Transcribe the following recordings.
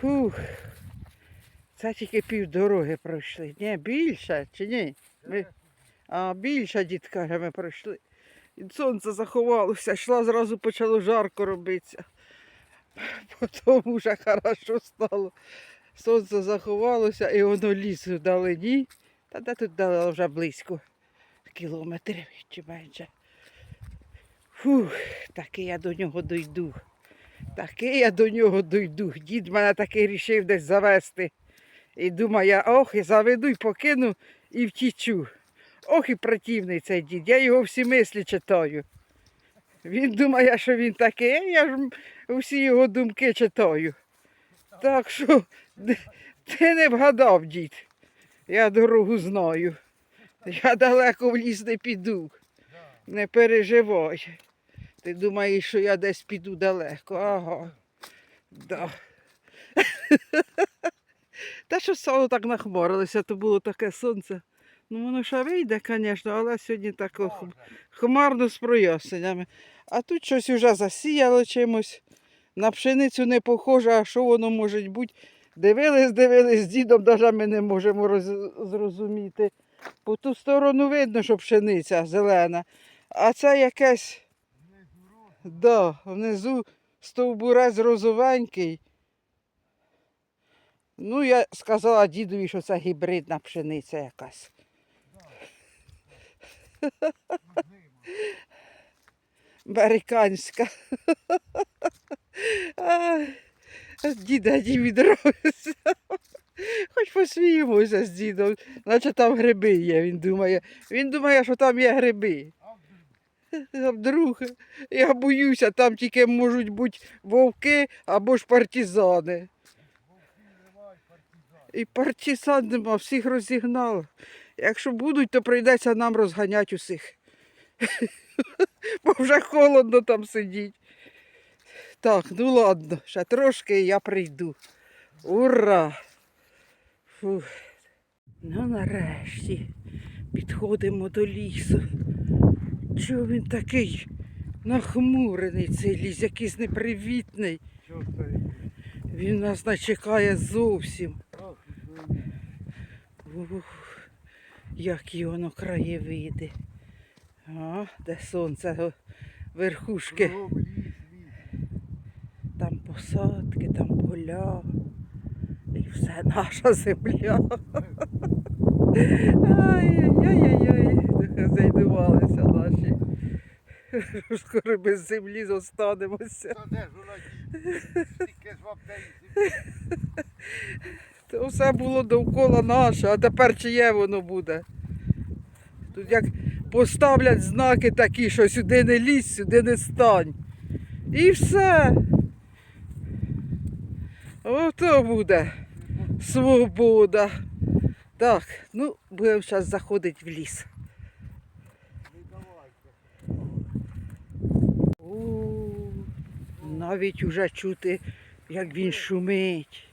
Фух. Це тільки півдороги пройшли. Ні, більше чи ні? Ми... А більше, дід каже, ми пройшли. І сонце заховалося, йшла, зразу почало жарко робитися. Потім вже хорошо стало. Сонце заховалося і воно ліс вдалині. Та де тут дали вже близько кілометрів чи менше. Фух, таки я до нього дойду. Таки я до нього дойду. Дід мене таки рішив десь завести. І думаю, ох, і заведу і покину і втічу. Ох і противний цей дід. Я його всі мислі читаю. Він думає, що він такий, я ж всі його думки читаю. Так що ти не вгадав, дід. Я дорогу знаю. Я далеко в ліс не піду. Не переживай. Ти думаєш, що я десь піду далеко. Ага. Да. Та що стало так нахмарилося, то було таке сонце. Ну, воно ще вийде, звісно, але сьогодні так хмарно з проясненнями. А тут щось вже засіяло чимось. На пшеницю не похоже, а що воно може бути. Дивились, дивились з дідом, навіть ми не можемо роз- зрозуміти. По ту сторону видно, що пшениця зелена. А це якесь. Да, внизу стовбурець розовенький. Ну, я сказала дідові, що це гібридна пшениця якась. Американська. Діда дімі дровиться. Хоч посміємося з дідом, наче там гриби є, він думає. Він думає, що там є гриби. А вдруг я боюся, там тільки можуть бути вовки або ж партизани. І партизан нема, всіх розігнали. Якщо будуть, то прийдеться нам розганяти усіх. Бо вже холодно там сидіть. Так, ну ладно, ще трошки і я прийду. Ура! Фух. Ну нарешті підходимо до лісу. Чого він такий нахмурений цей ліс, якийсь непривітний. Він нас не чекає зовсім. Ух, які воно краєвиди. А, де сонце, верхушки. Там посадки, там поля. І все наша земля. Ай-яй-яй-яй, зайдувалися наші. Скоро без землі зостанемося. Та де ж вона тільки ж То все було довкола наше, а тепер чиє воно буде. Тут як поставлять знаки такі, що сюди не лізь, сюди не стань. І все. Ото буде свобода. Так, ну, будемо зараз заходити в ліс. О, навіть уже чути, як він шумить.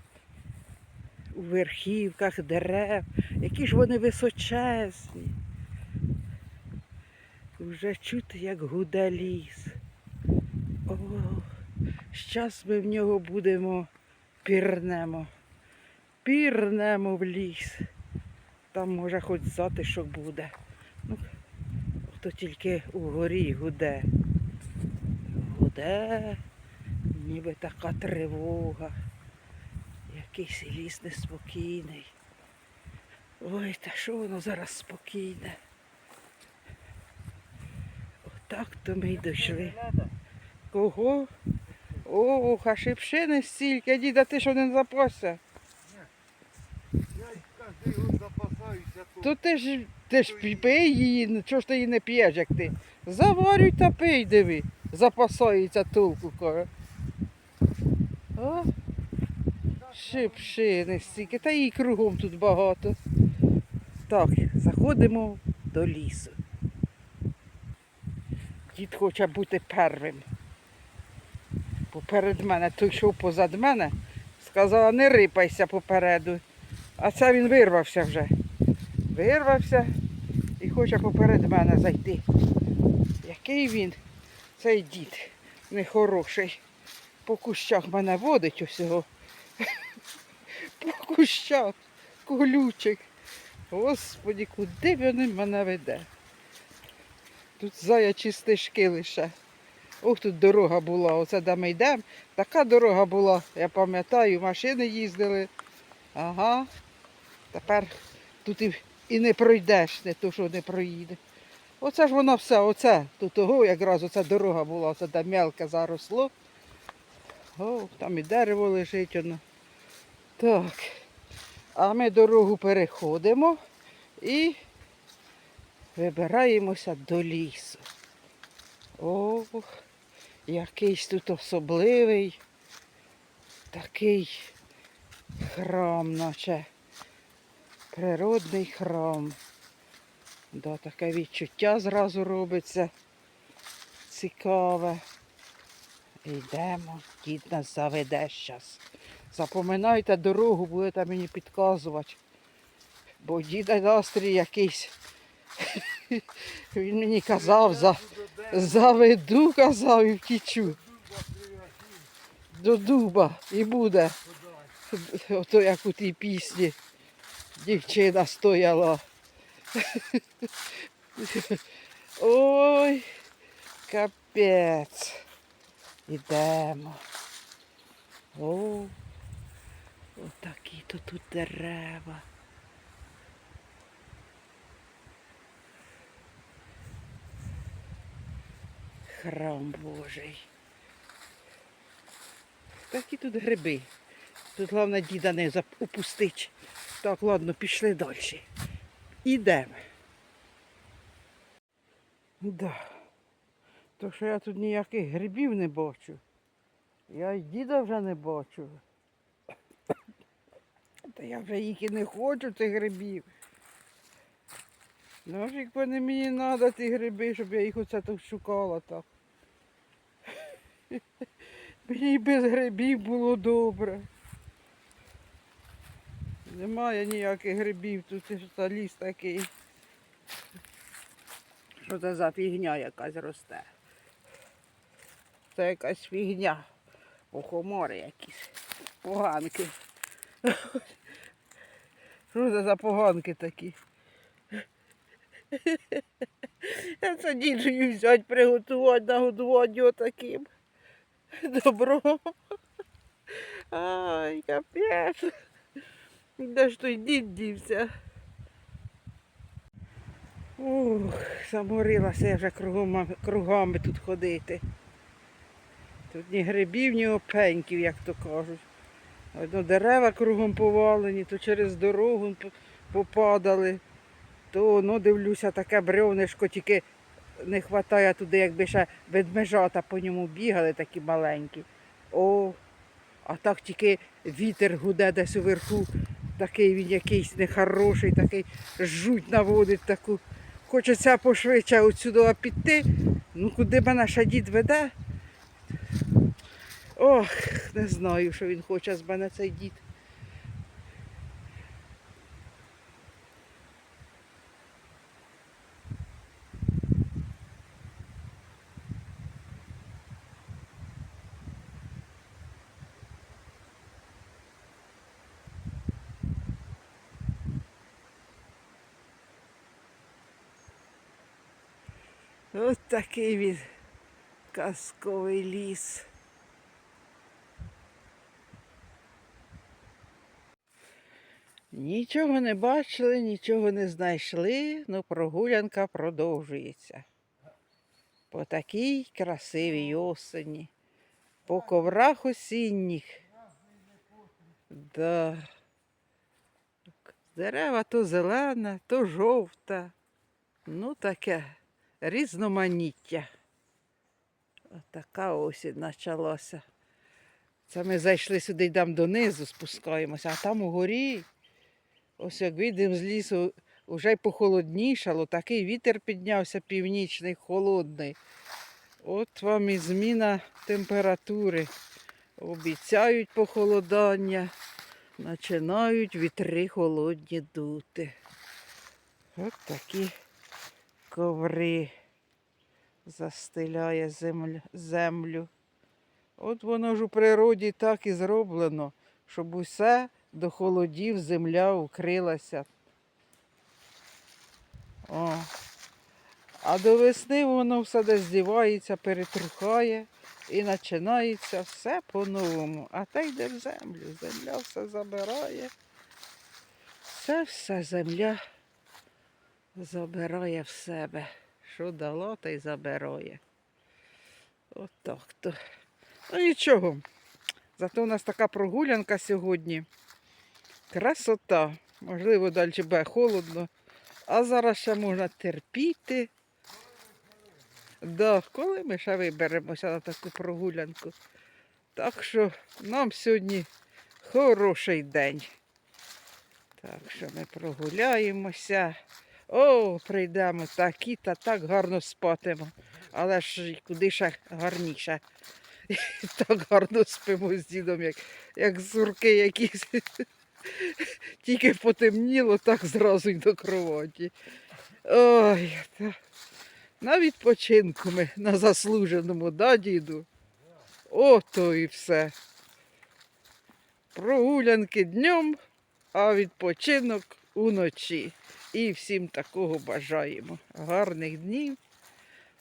У верхівках дерев, які ж вони височезні. Вже чути, як гуде ліс. О, щас ми в нього будемо пірнемо. Пірнемо в ліс. Там може хоч затишок буде. Ну, то тільки угорі гуде. Гуде, ніби така тривога. Якийсь ліс неспокійний. Ой, та що воно зараз спокійне. Отак то ми й дійшли. Кого? Ох, а шипшини стільки, діда, ти що не запасся? То ти ж ти ж пий її, ну чого ж ти її не п'єш, як ти? Заварюй та пий, диви. Запасається толку, каже. О, шипшини стільки, та її кругом тут багато. Так, заходимо до лісу. Дід хоче бути первим. Поперед мене, той йшов позад мене, сказала, не рипайся попереду. А це він вирвався вже. Вирвався і хоче поперед мене зайти. Який він, цей дід, нехороший. По кущах мене водить усього. по кущах, колючик. Господі, куди вони мене веде? Тут заячі стежки лише. Ох, тут дорога була, оце де ми йдемо. Така дорога була, я пам'ятаю, машини їздили. Ага. Тепер тут і, і не пройдеш, не то, що не проїде. Оце ж воно все, оце. Тут того якраз оця дорога була, оце де мелке заросло. О, там і дерево лежить воно. Так. А ми дорогу переходимо і вибираємося до лісу. Ох, якийсь тут особливий такий храм, наче природний храм. Да, таке відчуття зразу робиться цікаве. Йдемо, дід нас заведе зараз. Запоминайте дорогу, будете мені підказувати. Бо діда настрій якийсь. Він мені казав, за, заведу, казав і втічу. До дуба і буде. Ото як у тій пісні дівчина стояла. Ой, капець. Ідемо. О, отакі то тут дерева. Храм Божий. Такі тут гриби. Тут головне діда не упустить. Так, ладно, пішли далі. Ідемо. Да. То що я тут ніяких грибів не бачу. Я й діда вже не бачу. Та я вже їх і не хочу, цих грибів. Ну якби не мені треба ті гриби, щоб я їх оце тут шукала так. Мені без грибів було добре. Немає ніяких грибів, тут та ліс такий. Що це за фігня якась росте? Це якась фігня. Похомори якісь. Поганки. Що це за поганки такі? Це діджею взяти, приготувати, нагодувати його таким. Добро. Ай, капець. Де ж той дід дівся? Ух, заморилася я вже кругом, кругами тут ходити. Тут ні грибів, ні опеньків, як то кажуть. Одно дерева кругом повалені, то через дорогу попадали, то ну, дивлюся, таке бревнишко, тільки не вистачає туди, якби ще ведмежата по ньому бігали такі маленькі. О, а так тільки вітер гуде десь уверху, такий він якийсь нехороший, такий жуть наводить таку. Хочеться пошвидше отсюди піти. Ну куди мене ще дід веде? Ох, не знаю, що він хоче з мене цей дід. Ось такий він казковий ліс. Нічого не бачили, нічого не знайшли, але прогулянка продовжується. По такій красивій осені, по коврах осінніх. Да. Дерева то зелена, то жовта. Ну таке різноманіття. Отака осінь почалася. Це ми зайшли сюди, йдемо донизу, спускаємося, а там угорі, ось як видимо з лісу, вже й похолоднішало, такий вітер піднявся північний, холодний. От вам і зміна температури. Обіцяють похолодання, починають вітри холодні дути. От такі коври застеляє землю. От воно ж у природі так і зроблено, щоб усе до холодів земля укрилася. О. А до весни воно все десь здівається, перетрухає і починається все по-новому. А те йде в землю. Земля все забирає. Все все земля забирає в себе. Що дала, та й забирає. От так то. Ну нічого. Зато у нас така прогулянка сьогодні. Красота. Можливо, далі буде холодно. А зараз ще можна терпіти. Да, коли ми ще виберемося на таку прогулянку. Так що нам сьогодні хороший день. Так що ми прогуляємося. О, прийдемо такі та так гарно спатимо. Але ж куди ще гарніше. Так гарно спимо з дідом, як, як зурки якісь. Тільки потемніло, так зразу й до кроваті. Ой, та... на відпочинку ми на заслуженому, да, діду? Ото і все. Прогулянки днем, а відпочинок уночі. І всім такого бажаємо. Гарних днів,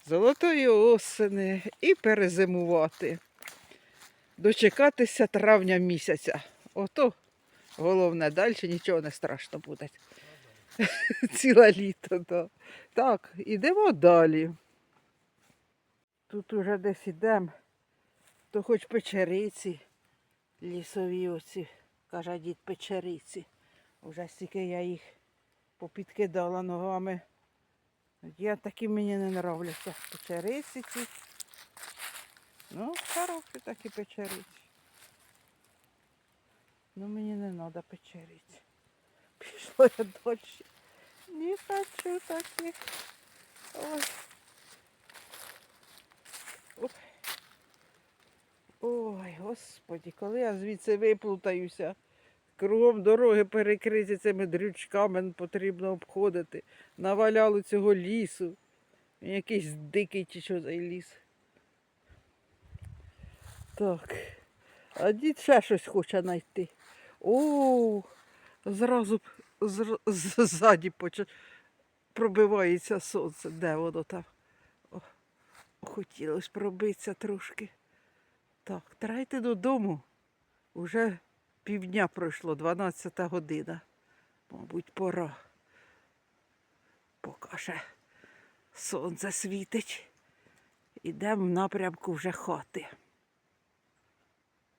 золотої осени і перезимувати. Дочекатися травня місяця. Ото головне, далі нічого не страшно буде. Ціле літо. Да. Так, ідемо далі. Тут уже десь ідемо, то хоч печериці, лісові оці, каже дід печериці. Уже стільки я їх попідкидала ногами. Я такі мені не нравляться. Печериці ці. Ну, хороші такі печериці. Ну мені не треба печериці. Пішла я далі. Не хочу таких. Ой. Ой, господі, коли я звідси виплутаюся. Кругом дороги перекриті цими дрючками потрібно обходити. Наваляло цього лісу. Якийсь дикий чи що за ліс. Так. А дід ще щось хоче знайти. О, зразу зр- ззаді пробивається сонце. Де воно там? О, хотілося пробитися трошки. Так, треба йти додому. Уже півдня пройшло, 12 година. Мабуть, пора. Поки ще сонце світить. Ідемо в напрямку вже хати.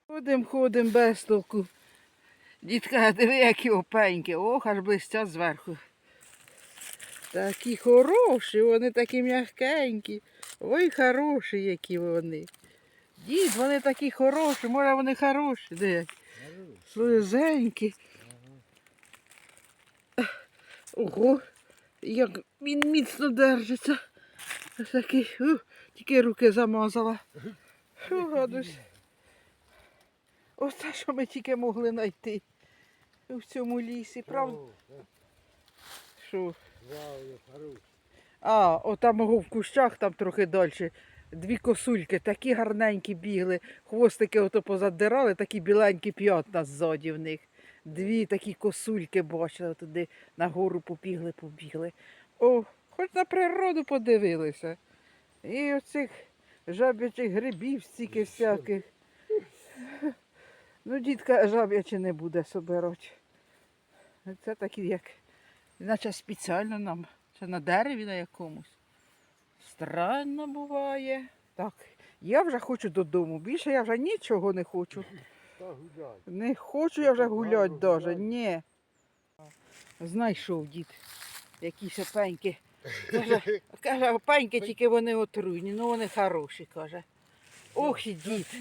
Ходим, ходим без толку. Дітка, диви, які опеньки. Ох, аж блистять зверху. Такі хороші, вони такі м'якенькі. Ой, хороші, які вони. Дід, вони такі хороші, може вони хороші. Де? Слизенькі. Ого, як він міцно держиться. Ось такий, ух, тільки руки замазала. Що гадусь. Оце, що ми тільки могли знайти в цьому лісі, правда? Що? А, отам ого в кущах, там трохи далі. Дві косульки, такі гарненькі бігли. Хвостики ото позадирали, такі біленькі п'ятна ззаді в них. Дві такі косульки бачили, туди нагору побігли, побігли. О, хоч на природу подивилися. І оцих жаб'ячих грибів стільки всяких. Ну, дітка жаб'яче не буде собирати. Це такі як, наче спеціально нам. Це на дереві на якомусь. Странно буває. Так, я вже хочу додому. Більше я вже нічого не хочу. Не хочу я вже гуляти даже. Ні. Знайшов дід. Якісь опеньки. Каже, каже, опеньки тільки вони отруйні, ну вони хороші, каже. Ох і дід.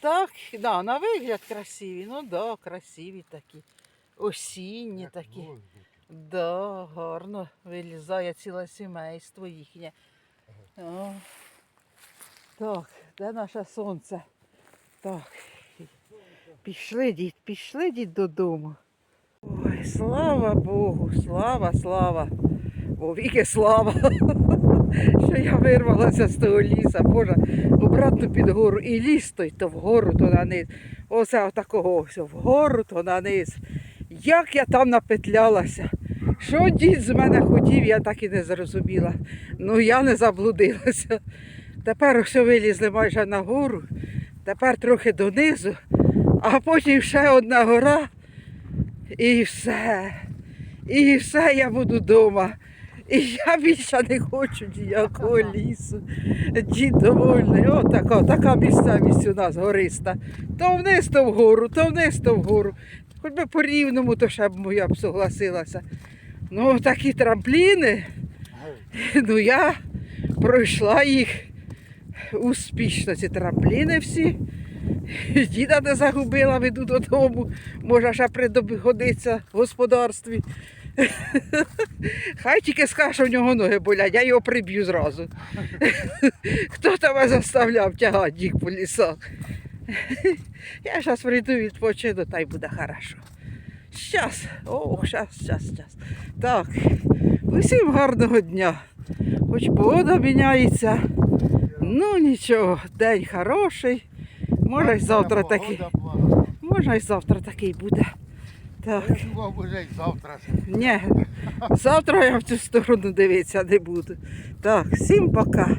Так, да, на вигляд красиві. Ну да, красиві такі. Осінні такі. Да, гарно вилізає ціле сімейство їхнє. О. Так, де наше сонце? Так. Пішли, дід, пішли, дід, додому. Ой, слава Богу, слава, слава. Вовіки слава. що я вирвалася з того ліса, Боже, обратно під гору. І ліс той то вгору, то на низ. Оце отакого ось вгору, то на низ. Як я там напетлялася. Що дід з мене хотів, я так і не зрозуміла. Ну я не заблудилася. Тепер все вилізли майже на гору, тепер трохи донизу, а потім ще одна гора. І все. І все, я буду вдома. І я більше не хочу ніякого лісу. Дід довольний. О, така, така місцевість у нас гориста. То вниз, то вгору, то вниз, то вгору. Хоч би по рівному, то ще б я б согласилася. Ну, такі трампліни, ну я пройшла їх успішно, ці трампліни всі. Діда не загубила, веду додому. Може, ще пригодиться в господарстві. Хай тільки скаже, що в нього ноги болять, я його приб'ю зразу. Хто тебе заставляв тягати їх по лісах? Я зараз прийду відпочину, та й буде хорошо. Щас, ох, щас, щас, щас. Так, усім гарного дня. Хоч погода міняється. Ну нічого, день хороший. Може й завтра такий. Може й завтра такий буде. Так. Завтра. Ні, завтра я в цю сторону дивитися не буду. Так, всім пока.